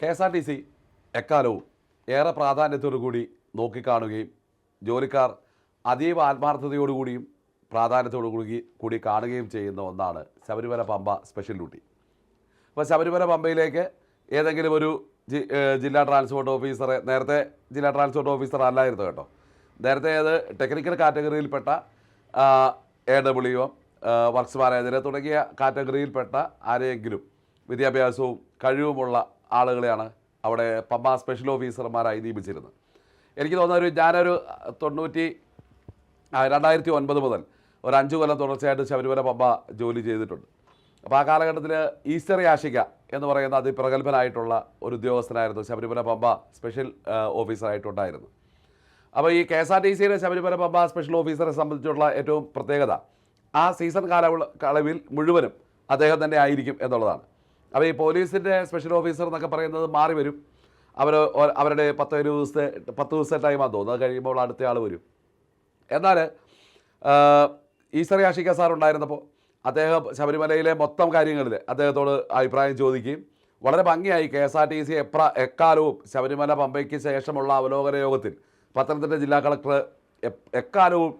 K S R T C എക്കാലവും ഏറെ പ്രാധാന്യത്തോടുകൂടി നോക്കിക്കാണുകയും ജോലിക്കാർ അതീവ ആത്മാർത്ഥതയോടുകൂടിയും പ്രാധാന്യത്തോടു കൂടി കൂടി കാണുകയും ചെയ്യുന്ന ഒന്നാണ് ശബരിമല പമ്പ സ്പെഷ്യൽ ഡ്യൂട്ടി അപ്പോൾ ശബരിമല പമ്പയിലേക്ക് ഏതെങ്കിലും ഒരു ജില്ലാ ട്രാൻസ്പോർട്ട് ഓഫീസറെ നേരത്തെ ജില്ലാ ട്രാൻസ്പോർട്ട് ഓഫീസർ അല്ലായിരുന്നു കേട്ടോ. നേരത്തെ അത് ടെക്നിക്കൽ കാറ്റഗറിയിൽപ്പെട്ട എ ഡബ്ല്യു വർക്ക്സ് മാനേജർ തുടങ്ങിയ കാറ്റഗറിയിൽപ്പെട്ട ആരെയെങ്കിലും വിദ്യാഭ്യാസവും കഴിവുമുള്ള ആളുകളെയാണ് അവിടെ പമ്പ സ്പെഷ്യൽ ഓഫീസർമാരായി നിയമിച്ചിരുന്നത്. എനിക്ക് തോന്നുന്ന ഒരു ഞാനൊരു തൊണ്ണൂറ്റി രണ്ടായിരത്തി ഒൻപത് മുതൽ ഒരു അഞ്ച് കൊല്ലം തുടർച്ചയായിട്ട് ശബരിമല പമ്പ ജോലി ചെയ്തിട്ടുണ്ട്. അപ്പോൾ ആ കാലഘട്ടത്തിൽ ഈസ്റ്റർ യാഷിക എന്ന് പറയുന്ന അതിപ്രഗത്ഭനായിട്ടുള്ള ഒരു ഉദ്യോഗസ്ഥനായിരുന്നു ശബരിമല പമ്പ സ്പെഷ്യൽ ഓഫീസറായിട്ടുണ്ടായിരുന്നു അപ്പോൾ ഈ കെ എസ് ആർ ടി സിയുടെ ശബരിമല പമ്പ സ്പെഷ്യൽ ഓഫീസറെ സംബന്ധിച്ചുള്ള ഏറ്റവും പ്രത്യേകത ആ സീസൺ കാലയള കാലവിൽ മുഴുവനും അദ്ദേഹം തന്നെ ആയിരിക്കും എന്നുള്ളതാണ്. അപ്പോൾ ഈ പോലീസിന്റെ സ്പെഷ്യൽ ഓഫീസർ എന്നൊക്കെ പറയുന്നത് മാറി വരും. അവർ അവരുടെ പത്ത് ഒരു ദിവസത്തെ പത്ത് ദിവസത്തെ ടൈം തോന്നുന്നു. അത് കഴിയുമ്പോൾ അടുത്ത ആൾ വരും. എന്നാൽ ഈശ്വർ യാഷിക സാർ ഉണ്ടായിരുന്നപ്പോൾ അദ്ദേഹം ശബരിമലയിലെ മൊത്തം കാര്യങ്ങളിൽ അദ്ദേഹത്തോട് അഭിപ്രായം ചോദിക്കുകയും വളരെ ഭംഗിയായി K S R T C എപ്ര എക്കാലവും ശബരിമല പമ്പയ്ക്ക് ശേഷമുള്ള അവലോകന യോഗത്തിൽ പത്തനംതിട്ട ജില്ലാ കളക്ടർ എക്കാലവും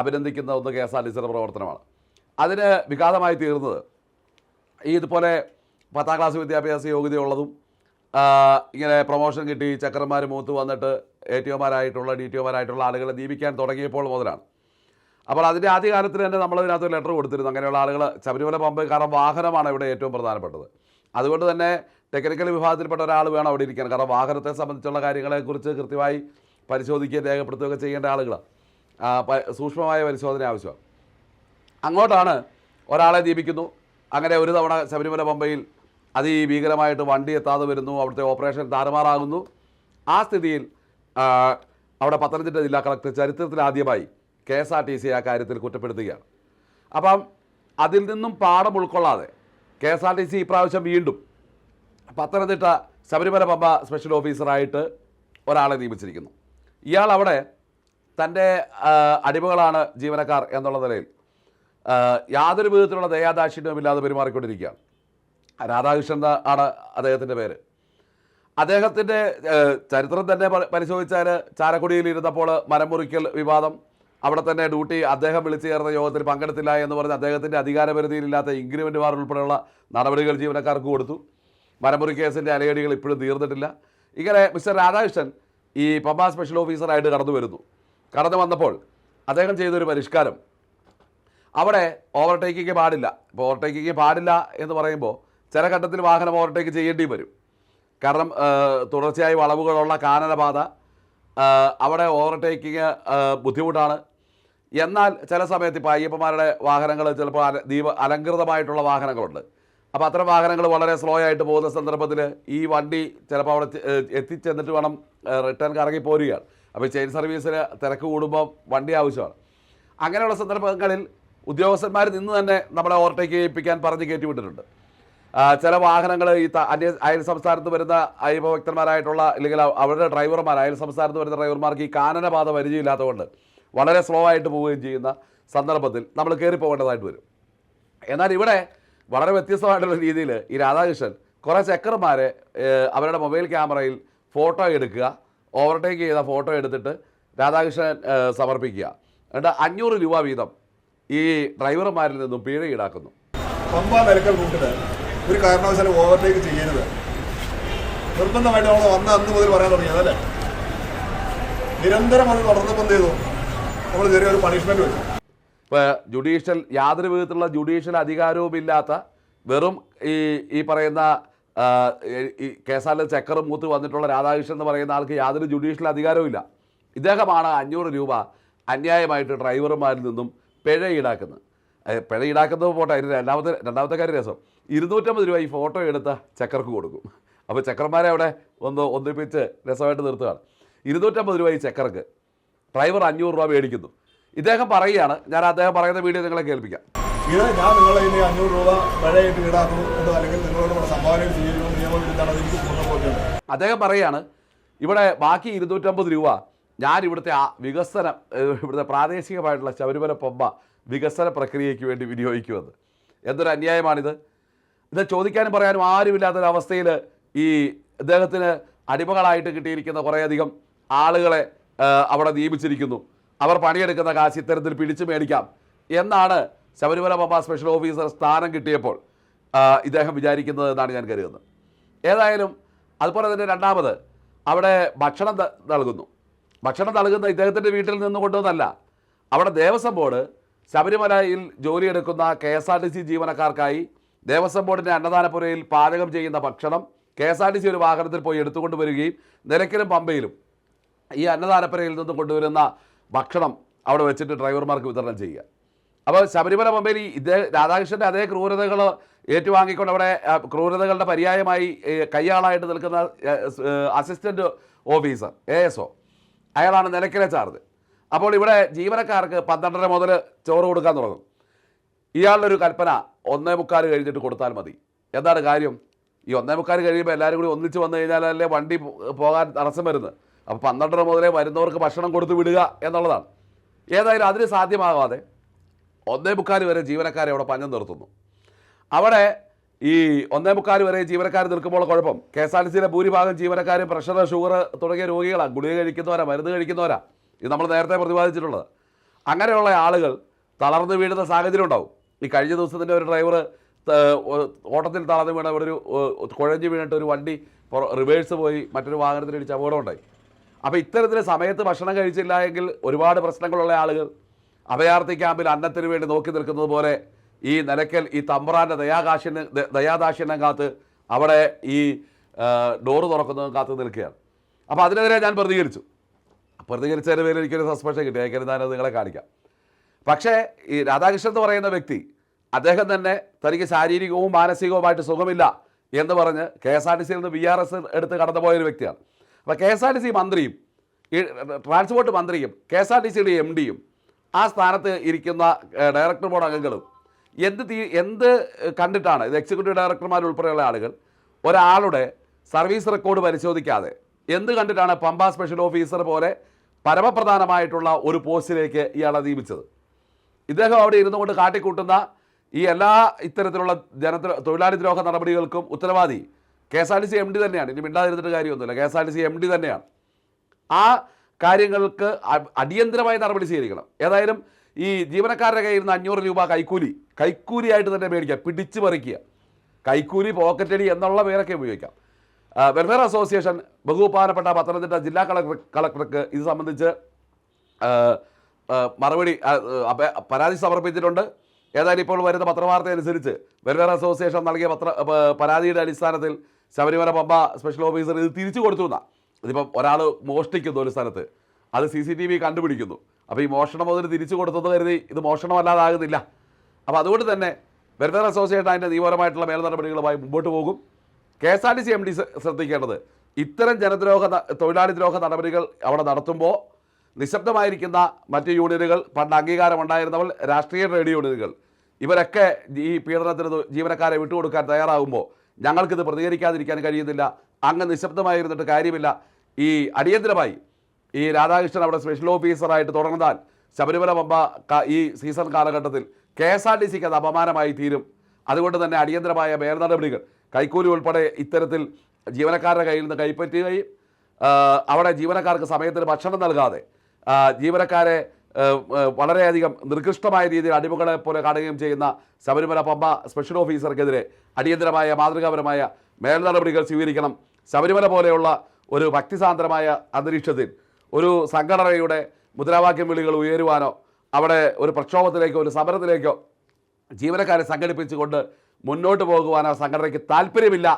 അഭിനന്ദിക്കുന്ന ഒന്ന് കെ എസ് ആർ ടി സിയുടെ പ്രവർത്തനമാണ്. അതിന് വിഘാതമായി തീർന്നത് ഈ ഇതുപോലെ പത്താം ക്ലാസ് വിദ്യാഭ്യാസ യോഗ്യതയുള്ളതും ഇങ്ങനെ പ്രൊമോഷൻ കിട്ടി ചക്കരന്മാർ മൂത്ത് വന്നിട്ട് എ ടി ഒമാരായിട്ടുള്ള ഡി ടി ഒമാരായിട്ടുള്ള ആളുകളെ ദീപിക്കാൻ തുടങ്ങിയപ്പോൾ മുതലാണ്. അപ്പോൾ അതിന്റെ ആദ്യകാലത്തിൽ തന്നെ നമ്മളതിനകത്ത് ലെറ്റർ കൊടുത്തിരുന്നു. അങ്ങനെയുള്ള ആളുകൾ ശബരിമല പമ്പ് കാരണം വാഹനമാണ് ഇവിടെ ഏറ്റവും പ്രധാനപ്പെട്ടത്. അതുകൊണ്ട് തന്നെ ടെക്നിക്കൽ വിഭാഗത്തിൽപ്പെട്ട ഒരാൾ വേണം അവിടെ ഇരിക്കാൻ. കാരണം വാഹനത്തെ സംബന്ധിച്ചുള്ള കാര്യങ്ങളെക്കുറിച്ച് കൃത്യമായി പരിശോധിക്കുകയും രേഖപ്പെടുത്തുകയൊക്കെ ചെയ്യേണ്ട ആളുകൾ സൂക്ഷ്മമായ പരിശോധന ആവശ്യമാണ്. അങ്ങോട്ടാണ് ഒരാളെ ദീപിക്കുന്നു അങ്ങനെ ഒരു തവണ ശബരിമല പമ്പയിൽ അതിഭീകരമായിട്ട് വണ്ടി എത്താതെ വരുന്നു അവിടുത്തെ ഓപ്പറേഷൻ താറുമാറാകുന്നു. ആ സ്ഥിതിയിൽ അവിടെ പത്തനംതിട്ട ജില്ലാ കളക്ടർ ചരിത്രത്തിൽ ആദ്യമായി K S R T C ആ കാര്യത്തിൽ കുറ്റപ്പെടുത്തുകയാണ്. അപ്പം അതിൽ നിന്നും പാഠം ഉൾക്കൊള്ളാതെ K S R T C ഇപ്രാവശ്യം വീണ്ടും പത്തനംതിട്ട ശബരിമല പമ്പ സ്പെഷ്യൽ ഓഫീസറായിട്ട് ഒരാളെ നിയമിച്ചിരിക്കുന്നു. ഇയാൾ അവിടെ തന്റെ അടിമകളാണ് ജീവനക്കാർ എന്നുള്ള നിലയിൽ യാതൊരു വിധത്തിലുള്ള ദയാദാക്ഷിണ്യവുമില്ലാതെ പെരുമാറിക്കൊണ്ടിരിക്കുകയാണ്. രാധാകൃഷ്ണൻ ആണ് അദ്ദേഹത്തിന്റെ പേര്. അദ്ദേഹത്തിന്റെ ചരിത്രം തന്നെ പരിശോധിച്ചാൽ ചാരക്കുടിയിൽ ഇരുന്നപ്പോൾ മരം മുറിക്കൽ വിവാദം അവിടെ തന്നെ ഡ്യൂട്ടി അദ്ദേഹം വിളിച്ചു ചേർന്ന യോഗത്തിൽ പങ്കെടുത്തില്ല എന്ന് പറഞ്ഞ് അദ്ദേഹത്തിന്റെ അധികാരപരിധിയിലില്ലാത്ത ഇൻക്രിമെന്റുമാർ ഉൾപ്പെടെയുള്ള നടപടികൾ ജീവനക്കാർക്ക് കൊടുത്തു. മരമുറി കേസിന്റെ അലയടികൾ ഇപ്പോഴും തീർന്നിട്ടില്ല. ഇങ്ങനെ മിസ്റ്റർ രാധാകൃഷ്ണൻ ഈ പമ്പ സ്പെഷ്യൽ ഓഫീസറായിട്ട് കടന്നു വരുന്നു. കടന്നു വന്നപ്പോൾ അദ്ദേഹം ചെയ്തൊരു പരിഷ്കാരം. അവിടെ ഓവർടേക്കിങ് പാടില്ല. ഇപ്പോൾ ഓവർടേക്കിങ് പാടില്ല എന്ന് പറയുമ്പോൾ ചില ഘട്ടത്തിൽ വാഹനം ഓവർടേക്ക് ചെയ്യേണ്ടി വരും. കാരണം തുടർച്ചയായി വളവുകളുള്ള കാനനപാത അവിടെ ഓവർടേക്കിങ് ബുദ്ധിമുട്ടാണ്. എന്നാൽ ചില സമയത്ത് ഇപ്പോൾ അയ്യപ്പന്മാരുടെ വാഹനങ്ങൾ ചിലപ്പോൾ അല ദീപ അലങ്കൃതമായിട്ടുള്ള വാഹനങ്ങളുണ്ട്. അപ്പോൾ അത്തരം വാഹനങ്ങൾ വളരെ സ്ലോ ആയിട്ട് പോകുന്ന സന്ദർഭത്തിൽ ഈ വണ്ടി ചിലപ്പോൾ അവിടെ എത്തിച്ചെന്നിട്ട് വേണം റിട്ടേൺ കറങ്ങി പോരുകയാണ്. അപ്പോൾ ചെയിൻ സർവീസിന് തിരക്ക് കൂടുമ്പോൾ വണ്ടി ആവശ്യമാണ്. അങ്ങനെയുള്ള സന്ദർഭങ്ങളിൽ ഉദ്യോഗസ്ഥന്മാർ നിന്ന് തന്നെ നമ്മളെ ഓവർടേക്ക് ചെയ്യിപ്പിക്കാൻ പറഞ്ഞ് കയറ്റി വിട്ടിട്ടുണ്ട്. ചില വാഹനങ്ങൾ ഈ അന്യ അയൽ സംസ്ഥാനത്ത് വരുന്ന അയ്യപ്പഭക്തന്മാരായിട്ടുള്ള അല്ലെങ്കിൽ അവരുടെ ഡ്രൈവർമാർ അയൽ സംസ്ഥാനത്ത് വരുന്ന ഡ്രൈവർമാർക്ക് ഈ കാനനപാത പരിചയമില്ലാത്തതുകൊണ്ട് വളരെ സ്ലോ ആയിട്ട് പോവുകയും ചെയ്യുന്ന സന്ദർഭത്തിൽ നമ്മൾ കയറി പോകേണ്ടതായിട്ട് വരും. എന്നാൽ ഇവിടെ വളരെ വ്യത്യസ്തമായിട്ടുള്ള രീതിയിൽ ഈ രാധാകൃഷ്ണൻ കുറേ ചെക്കർമാരെ അവരുടെ മൊബൈൽ ക്യാമറയിൽ ഫോട്ടോ എടുക്കുക ഓവർടേക്ക് ചെയ്ത ഫോട്ടോ എടുത്തിട്ട് രാധാകൃഷ്ണൻ സമർപ്പിക്കുക. എന്നിട്ട് അഞ്ഞൂറ് രൂപ വീതം ഈ ഡ്രൈവർമാരിൽ നിന്നും പിഴ ഈടാക്കുന്നു. പമ്പ നിലക്കൽ ഒരു കാരണവശാലും ഓവർടേക്ക് ചെയ്യരുത്. നിർബന്ധമായിട്ട് നമ്മൾ വന്ന അന്ന് മുതൽ പറയാൻ തുടങ്ങിയത് അല്ലേ? നിരന്തരം അത് തുടർന്നപ്പോൾ എന്ത് ചെയ്തു? നമ്മൾ ചെറിയൊരു പണിഷ്മെന്റ് വെച്ചു. ഇപ്പോൾ ജുഡീഷ്യൽ യാതൊരു വിധത്തിലുള്ള ജുഡീഷ്യൽ അധികാരവുമില്ലാത്ത വെറും ഈ ഈ പറയുന്ന ഈ കേസാലിൽ ചക്കറും മൂത്ത് വന്നിട്ടുള്ള രാധാകൃഷ്ണൻ എന്ന് പറയുന്ന ആൾക്ക് യാതൊരു ജുഡീഷ്യൽ അധികാരവുമില്ല ഇദ്ദേഹമാണ് അഞ്ഞൂറ് രൂപ അന്യായമായിട്ട് ഡ്രൈവർമാരിൽ നിന്നും പിഴ ഈടാക്കുന്നത്. പിഴ ഈടാക്കുന്നത് പോട്ടെ അതിന് രണ്ടാമത്തെ രണ്ടാമത്തെ കാര്യം രസം. ഇരുന്നൂറ്റമ്പത് രൂപ ഈ ഫോട്ടോ എടുത്ത ചക്കർക്ക് കൊടുക്കും. അപ്പോൾ ചക്കർമാരെ അവിടെ ഒന്ന് ഒന്നിപ്പിച്ച് രസമായിട്ട് നിർത്തുകയാണ്. ഇരുന്നൂറ്റമ്പത് രൂപ ഈ ചക്കർക്ക്. ഡ്രൈവർ അഞ്ഞൂറ് രൂപ മേടിക്കുന്നു. ഇദ്ദേഹം പറയുകയാണ് ഞാൻ അദ്ദേഹം പറയുന്ന വീഡിയോ നിങ്ങളെ കേൾപ്പിക്കാം. ഇത് ഞാൻ നിങ്ങളെ ഇനി അഞ്ഞൂറ് രൂപ മഴയായിട്ട് ഈടാക്കുന്നു എന്ന് അല്ലെങ്കിൽ നിങ്ങളോട് സംഭാവന ചെയ്യുന്നു നിയമവിരുദ്ധാണ് എനിക്ക് തോന്നുന്നത് അദ്ദേഹം പറയുകയാണ് ഇവിടെ ബാക്കി ഇരുന്നൂറ്റമ്പത് രൂപ ഞാൻ ഇവിടുത്തെ ആ വികസനം ഇവിടുത്തെ പ്രാദേശികമായിട്ടുള്ള ശബരിമല പമ്പ വികസന പ്രക്രിയയ്ക്ക് വേണ്ടി വിനിയോഗിക്കുമെന്ന്. എന്തൊരു അന്യായമാണിത്. ഇത് ചോദിക്കാനും പറയാനും ആരുമില്ലാത്തൊരവസ്ഥയിൽ ഈ ഇദ്ദേഹത്തിന് അടിമകളായിട്ട് കിട്ടിയിരിക്കുന്ന കുറേയധികം ആളുകളെ അവിടെ നിയമിച്ചിരിക്കുന്നു. അവർ പണിയെടുക്കുന്ന കാശ് ഇത്തരത്തിൽ പിടിച്ചു മേടിക്കാം എന്നാണ് ശബരിമല പമ്പ സ്പെഷ്യൽ ഓഫീസർ സ്ഥാനം കിട്ടിയപ്പോൾ ഇദ്ദേഹം വിചാരിക്കുന്നത് എന്നാണ് ഞാൻ കരുതുന്നത്. ഏതായാലും അതുപോലെ തന്നെ രണ്ടാമത് അവിടെ ഭക്ഷണം നൽകുന്നു. ഭക്ഷണം നൽകുന്ന ഇദ്ദേഹത്തിന്റെ വീട്ടിൽ നിന്ന് കൊണ്ടുവന്നല്ല. അവിടെ ദേവസ്വം ബോർഡ് ശബരിമലയിൽ ജോലിയെടുക്കുന്ന K S R T C ജീവനക്കാർക്കായി ദേവസ്വം ബോർഡിന്റെ അന്നദാനപ്പുരയിൽ പാചകം ചെയ്യുന്ന ഭക്ഷണം K S R T C ഒരു വാഹനത്തിൽ പോയി എടുത്തുകൊണ്ട് വരികയും നിലയ്ക്കലും പമ്പയിലും ഈ അന്നദാനപ്പുരയിൽ നിന്ന് കൊണ്ടുവരുന്ന ഭക്ഷണം അവിടെ വെച്ചിട്ട് ഡ്രൈവർമാർക്ക് വിതരണം ചെയ്യുക. അപ്പോൾ ശബരിമല പമ്പയിൽ ഇതേ രാധാകൃഷ്ണന്റെ അതേ ക്രൂരതകൾ ഏറ്റുവാങ്ങിക്കൊണ്ട് അവിടെ ക്രൂരതകളുടെ പര്യായമായി കയ്യാളായിട്ട് നിൽക്കുന്ന assistant officer A S O അയാളാണ് നിലയ്ക്കലെ ചാർജ്. അപ്പോൾ ഇവിടെ ജീവനക്കാർക്ക് പന്ത്രണ്ടര മുതൽ ചോറ് കൊടുക്കാൻ തുടങ്ങും. ഇയാളുടെ ഒരു കൽപ്പന ഒന്നേ മുക്കാൽ കഴിഞ്ഞിട്ട് കൊടുത്താൽ മതി. എന്താണ് കാര്യം? ഈ ഒന്നേ മുക്കാൽ കഴിയുമ്പോൾ എല്ലാവരും കൂടി ഒന്നിച്ച് വന്നു കഴിഞ്ഞാലല്ലേ വണ്ടി പോകാൻ തടസ്സം വരുന്നത്. അപ്പോൾ പന്ത്രണ്ടര മുതലേ വരുന്നവർക്ക് ഭക്ഷണം കൊടുത്ത് വിടുക എന്നുള്ളതാണ്. ഏതായാലും അതിന് സാധ്യമാകാതെ ഒന്നേ മുക്കാൽ വരെ ജീവനക്കാരെ അവിടെ പഞ്ഞം നിർത്തുന്നു. അവിടെ ഈ ഒന്നേ മുക്കാൽ വരെ ജീവനക്കാർ നിൽക്കുമ്പോൾ കുഴപ്പം. കെ എസ് ആർ ടി സിയിലെ ഭൂരിഭാഗം ജീവനക്കാരും പ്രഷർ ഷുഗർ തുടങ്ങിയ രോഗികളാണ് ഗുളിക കഴിക്കുന്നവരാ മരുന്ന് കഴിക്കുന്നവരാ. ഇത് നമ്മൾ നേരത്തെ പ്രതിപാദിച്ചിട്ടുള്ളത്. അങ്ങനെയുള്ള ആളുകൾ തളർന്നു വീഴുന്ന സാഹചര്യം ഉണ്ടാവും. ഈ കഴിഞ്ഞ ദിവസത്തിന്റെ ഒരു ഡ്രൈവർ ഓട്ടത്തിൽ തളർന്നു വീണ ഒരു കുഴഞ്ഞു വീണിട്ട് ഒരു വണ്ടി റിവേഴ്സ് പോയി മറ്റൊരു വാഹനത്തിലിടിച്ച് അപകടം ഉണ്ടായി അപ്പോൾ ഇത്തരത്തിൽ സമയത്ത് ഭക്ഷണം കഴിച്ചില്ല എങ്കിൽ ഒരുപാട് പ്രശ്നങ്ങളുള്ള ആളുകൾ അഭയാർത്ഥി ക്യാമ്പിൽ അന്നത്തിന് വേണ്ടി നോക്കി നിൽക്കുന്നത് പോലെ ഈ നിലയ്ക്കൽ ഈ തമ്പ്രാന്റെ ദയാകാശിന് ദയാദാക്ഷിണ്യം കാത്ത് അവിടെ ഈ ഡോറ് തുറക്കുന്നതും കാത്ത് നിൽക്കുകയാണ്. അപ്പോൾ അതിനെതിരെ ഞാൻ പ്രതികരിച്ചു. പ്രതികരിച്ചതിന് പേരിൽ എനിക്കൊരു സസ്പെൻഷൻ കിട്ടി. ഏക്കാനും ഞാനത് നിങ്ങളെ കാണിക്കാം. പക്ഷേ ഈ രാധാകൃഷ്ണൻ എന്ന് പറയുന്ന വ്യക്തി അദ്ദേഹം തന്നെ തനിക്ക് ശാരീരികവും മാനസികവുമായിട്ട് സുഖമില്ല എന്ന് പറഞ്ഞ് കെ എസ് ആർ ടി സിയിൽ നിന്ന് ബി ആർ എസ് എടുത്ത് കടന്നുപോയ ഒരു വ്യക്തിയാണ്. അപ്പോൾ K S R T C മന്ത്രിയും ട്രാൻസ്പോർട്ട് മന്ത്രിയും കെ എസ് ആർ ടി സിയുടെ എം ഡിയും ആ സ്ഥാനത്ത് ഇരിക്കുന്ന ഡയറക്ടർ ബോർഡ് അംഗങ്ങളും എന്ത് തീ എന്ത് കണ്ടിട്ടാണ് ഇത് എക്സിക്യൂട്ടീവ് ഡയറക്ടർമാർ ഉൾപ്പെടെയുള്ള ആളുകൾ ഒരാളുടെ സർവീസ് റെക്കോർഡ് പരിശോധിക്കാതെ എന്ത് കണ്ടിട്ടാണ് പമ്പ സ്പെഷ്യൽ ഓഫീസർ പോലെ പരമപ്രധാനമായിട്ടുള്ള ഒരു പോസ്റ്റിലേക്ക് ഇയാളെ നിയമിച്ചത്. ഇദ്ദേഹം അവിടെ ഇരുന്നു കൊണ്ട് കാട്ടിക്കൂട്ടുന്ന ഈ എല്ലാ ഇത്തരത്തിലുള്ള ജന തൊഴിലാളി ദ്രോഹ നടപടികൾക്കും ഉത്തരവാദി K S R T C M D തന്നെയാണ്. ഇനി മിണ്ടാതിരുന്നിട്ട് കാര്യമൊന്നുമില്ല. K S R T C M D തന്നെയാണ്. ആ കാര്യങ്ങൾക്ക് അടിയന്തരമായി നടപടി സ്വീകരിക്കണം. ഏതായാലും ഈ ജീവനക്കാരുടെ കയ്യിൽ നിന്ന് അഞ്ഞൂറ് രൂപ കൈക്കൂലി കൈക്കൂലിയായിട്ട് തന്നെ മേടിക്കുക പിടിച്ചു പറിക്കുക കൈക്കൂലി പോക്കറ്റടി എന്നുള്ള പേരൊക്കെ ഉപയോഗിക്കാം. വെൽഫെയർ അസോസിയേഷൻ ബഹുപാനപ്പെട്ട പത്തനംതിട്ട ജില്ലാ കളക്ടർ കളക്ടർക്ക് ഇത് സംബന്ധിച്ച് മറുപടി പരാതി സമർപ്പിച്ചിട്ടുണ്ട്. ഏതായാലും ഇപ്പോൾ വരുന്ന പത്രവാർത്ത അനുസരിച്ച് വെൽഫെയർ അസോസിയേഷൻ നൽകിയ പത്ര പരാതിയുടെ അടിസ്ഥാനത്തിൽ ശബരിമല പമ്പ സ്പെഷ്യൽ ഓഫീസർ ഇത് തിരിച്ചു കൊടുത്തു എന്നാണ് ഇതിപ്പം ഒരാൾ മോഷ്ടിക്കുന്നു ഒരു സ്ഥലത്ത്. അത് സി സി ടി വി കണ്ടുപിടിക്കുന്നു. അപ്പോൾ ഈ മോഷണം മുതൽ തിരിച്ചു കൊടുത്തത് കരുതി ഇത് മോഷണമല്ലാതാകുന്നില്ല. അപ്പോൾ അതുകൊണ്ട് തന്നെ വെൽഫെയർ അസോസിയേഷൻ അതിന്റെ നിയമപരമായിട്ടുള്ള മേൽ നടപടികളുമായി മുമ്പോട്ട് പോകും. K S R T C M D ശ്രദ്ധിക്കേണ്ടത് ഇത്തരം ജനദ്രോഹ തൊഴിലാളി ദ്രോഹ നടപടികൾ അവിടെ നടത്തുമ്പോൾ നിശബ്ദമായിരിക്കുന്ന മറ്റ് യൂണിയനുകൾ പണ്ട് അംഗീകാരം ഉണ്ടായിരുന്നവൾ രാഷ്ട്രീയ ട്രേഡ് യൂണിയനുകൾ ഇവരൊക്കെ ഈ പീഡനത്തിന് ജീവനക്കാരെ വിട്ടുകൊടുക്കാൻ തയ്യാറാകുമ്പോൾ ഞങ്ങൾക്കിത് പ്രതികരിക്കാതിരിക്കാൻ കഴിയുന്നില്ല. അങ്ങ് നിശബ്ദമായിരുന്നിട്ട് കാര്യമില്ല. ഈ അടിയന്തരമായി ഈ രാധാകൃഷ്ണൻ അവിടെ സ്പെഷ്യൽ ഓഫീസറായിട്ട് തുടർന്നാൽ ശബരിമല പമ്പ ഈ സീസൺ കാലഘട്ടത്തിൽ കെ എസ് ആർ ടി സിക്ക് അത് അപമാനമായി തീരും. അതുകൊണ്ട് തന്നെ അടിയന്തരമായ മേൽ നടപടികൾ കൈക്കൂലി ഉൾപ്പെടെ ഇത്തരത്തിൽ ജീവനക്കാരുടെ കയ്യിൽ നിന്ന് കൈപ്പറ്റുകയും അവിടെ ജീവനക്കാർക്ക് സമയത്തിന് ഭക്ഷണം നൽകാതെ ജീവനക്കാരെ വളരെയധികം നിർകൃഷ്ടമായ രീതിയിൽ അടിമകളെ പോലെ കാണുകയും ചെയ്യുന്ന ശബരിമല പമ്പ സ്പെഷ്യൽ ഓഫീസർക്കെതിരെ അടിയന്തരമായ മാതൃകാപരമായ മേൽനടപടികൾ സ്വീകരിക്കണം. ശബരിമല പോലെയുള്ള ഒരു ഭക്തിസാന്ദ്രമായ അന്തരീക്ഷത്തിൽ ഒരു സംഘടനയുടെ മുദ്രാവാക്യം വിളികൾ ഉയരുവാനോ അവിടെ ഒരു പ്രക്ഷോഭത്തിലേക്കോ ഒരു സമരത്തിലേക്കോ ജീവനക്കാരെ സംഘടിപ്പിച്ചുകൊണ്ട് മുന്നോട്ട് പോകുവാൻ ആ സംഘടനയ്ക്ക് താല്പര്യമില്ല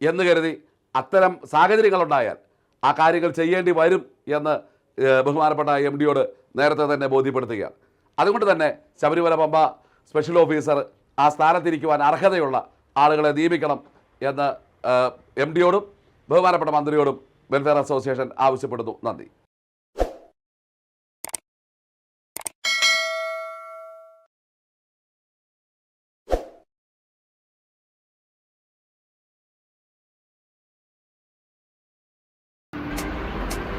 എന്ന് കരുതി അത്തരം സാഹചര്യങ്ങളുണ്ടായാൽ ആ കാര്യങ്ങൾ ചെയ്യേണ്ടി വരും എന്ന് ബഹുമാനപ്പെട്ട എം ഡിയോട് നേരത്തെ തന്നെ ബോധ്യപ്പെടുത്തുകയാണ്. അതുകൊണ്ട് തന്നെ ശബരിമല പമ്പ സ്പെഷ്യൽ ഓഫീസർ ആ സ്ഥാനത്തിരിക്കുവാൻ അർഹതയുള്ള ആളുകളെ നിയമിക്കണം എന്ന് എം ഡിയോടും ബഹുമാനപ്പെട്ട മന്ത്രിയോടും വെൽഫെയർ അസോസിയേഷൻ ആവശ്യപ്പെടുന്നു. നന്ദി.